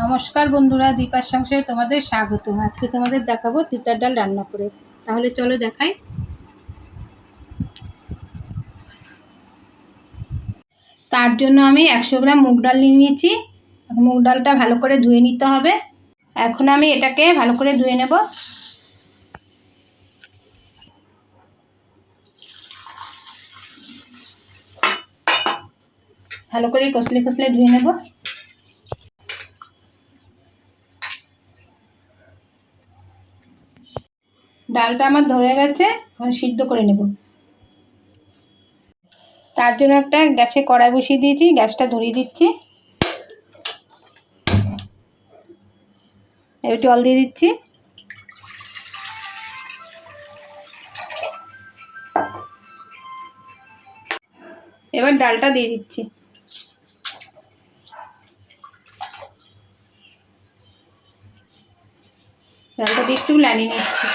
নমস্কার বন্ধুরা, দীপার সংসারে তোমাদের স্বাগত আজকে তোমাদের দেখাবো তিতার ডাল রান্না করে। তাহলে চলো দেখাই। তার জন্য আমি একশো গ্রাম মুগ ডাল নিয়ে নিয়েছি। মুগ ডালটা ভালো করে ধুয়ে নিতে হবে। এখন আমি এটাকে ভালো করে ধুয়ে নেব। ভালো করে কষলে কষলে ধুয়ে নেব। ডালটা আমার ধয়ে গেছে এখন সিদ্ধ করে নেব। তার জন্য একটা গ্যাসে কড়াই বসিয়ে দিয়েছি, গ্যাসটা ধরিয়ে দিচ্ছি। এবার জল দিয়ে দিচ্ছি। এবার ডালটা দিয়ে দিচ্ছি। ডালটা দিয়ে একটু লানিয়ে নিচ্ছি।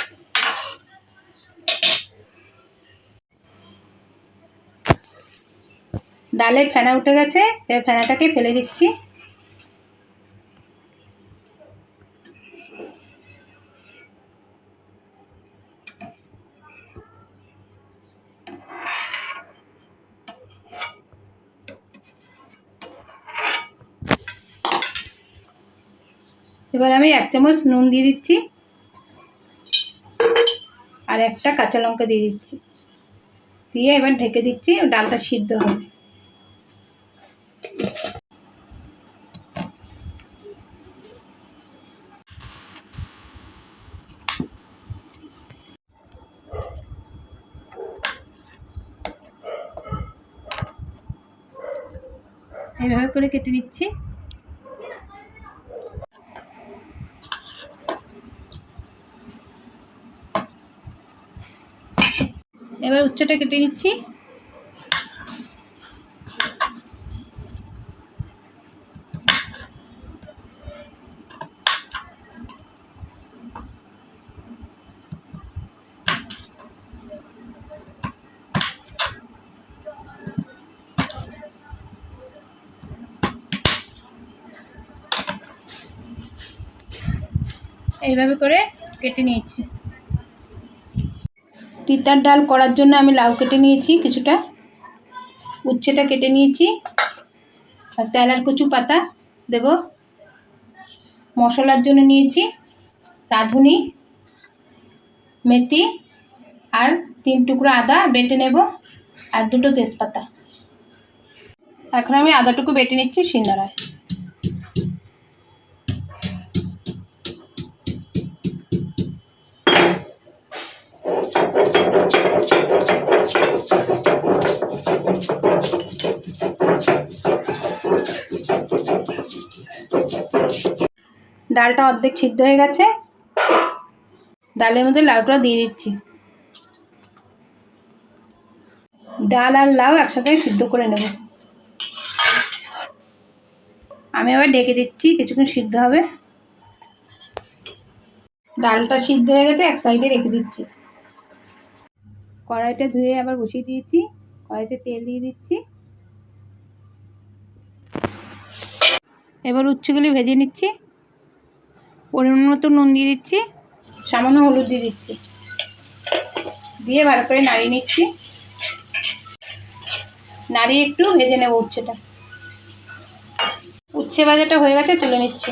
ডালের ফেনা উঠে গেছে এবার ফেনাটাকে ফেলে দিচ্ছি। এবার আমি এক চামচ নুন দিয়ে দিচ্ছি আর একটা কাঁচা লঙ্কা দিয়ে দিচ্ছি। দিয়ে এবার ঢেকে দিচ্ছি, ডালটা সিদ্ধ হবে। এইভাবে করে কেটে নিচ্ছি। এবার উচ্চটা কেটে নিচ্ছি। এইভাবে করে কেটে নিয়েছি। তিতার ডাল করার জন্য আমি লাউ কেটে নিয়েছি কিছুটা। উচ্ছেটা কেটে নিয়েছি। আর তেলার কচু পাতা, দেব। মশলার জন্য নিয়েছি রাঁধুনি, মেথি আর তিন টুকরো আদা বেটে নেব আর দুটো তেজপাতা। এখন আমি আদাটুকু বেটে নিচ্ছি শিলনোড়ায় ডালটা অর্ধেক সিদ্ধ হয়ে গেছে। ডালের মধ্যে লাউটা দিয়ে দিচ্ছি। ডাল আর লাউ একসাথে সিদ্ধ করে নেব। আমি আবার ডেকে দিচ্ছি, কিছুক্ষণ সিদ্ধ হবে। ডালটা সিদ্ধ হয়ে গেছে, এক সাইডে রেখে দিচ্ছি। কড়াইটা ধুয়ে আবার বসিয়ে দিয়েছি। কড়াইতে তেল দিয়ে দিচ্ছি। এবার উচ্ছেগুলি ভেজে নিচ্ছি। পরিমাণ মতো নুন দিয়ে দিচ্ছি। সামান্য হলুদ দিয়ে দিচ্ছি। দিয়ে ভালো করে নাড়িয়ে নিচ্ছি। নাড়িয়ে একটু ভেজে নেব উচ্ছেটা। উচ্ছে ভাজাটা হয়ে গেছে, তুলে নিচ্ছি।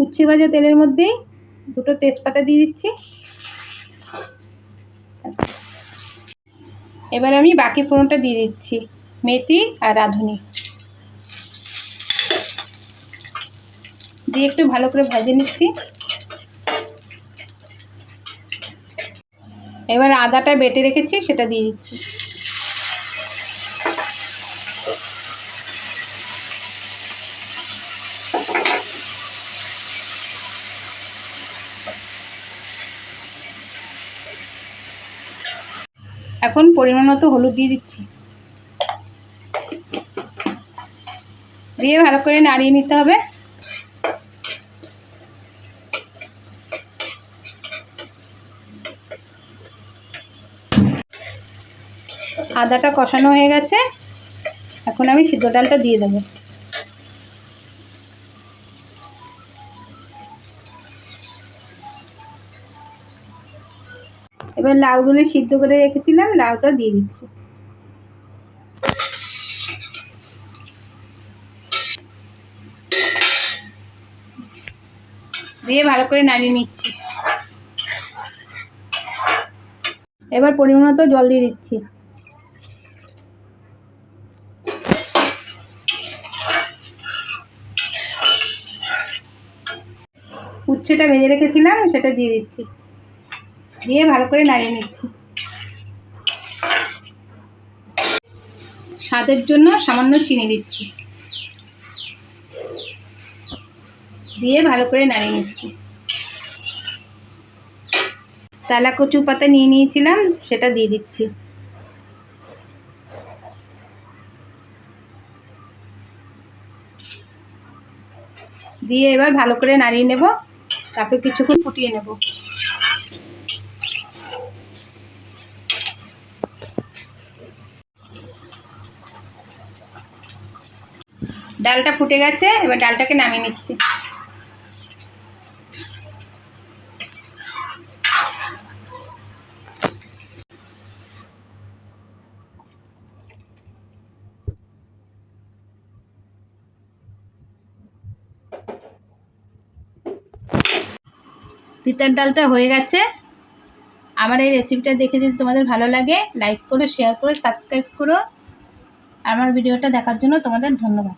উচ্ছে ভাজা তেলের মধ্যেই দুটো তেজপাতা দিয়ে দিচ্ছি। এবার আমি বাকি ফোড়নটা দিয়ে দিচ্ছি, মেথি আর রাঁধুনি। দিয়ে একটু ভালো করে ভেজে নিচ্ছি। এবার আদাটা বেটে রেখেছি, সেটা দিয়ে দিচ্ছি। এখন পরিমাণ মতো হলুদ দিয়ে দিচ্ছি। দিয়ে ভালো করে নাড়িয়ে নিতে হবে। আদাটা কষানো হয়ে গেছে। এখন আমি সিদ্ধ ডালটা দিয়ে দেবো। এবার লাউগুলো সিদ্ধ করে রেখেছিলাম, লাউটা দিয়ে দিচ্ছি। দিয়ে ভালো করে নাড়িয়ে নিচ্ছি। এবার পরিমাণ মতো জল দিয়ে দিচ্ছি। উচ্ছেটা ভেজে রেখেছিলাম, সেটা দিয়ে দিচ্ছি। দিয়ে ভালো করে নাড়িয়ে নিচ্ছি। স্বাদের জন্য সামান্য চিনি দিচ্ছি। দিয়ে ভালো করে নাড়িয়ে নিচ্ছি। তালা কচু পাতা নিয়ে নিয়েছিলাম, সেটা দিয়ে দিচ্ছি। দিয়ে এবার ভালো করে নাড়িয়ে নেব, তারপর কিছুক্ষণ ফুটিয়ে নেব। ডালটা ফুটে গেছে, এবার ডালটাকে নামিয়ে নিচ্ছি। তিতার ডালটা হয়ে গেছে। আমার এই রেসিপিটা দেখে যদি তোমাদের ভালো লাগে লাইক করো শেয়ার করো সাবস্ক্রাইব করো। আমার ভিডিওটা দেখার জন্য তোমাদের ধন্যবাদ।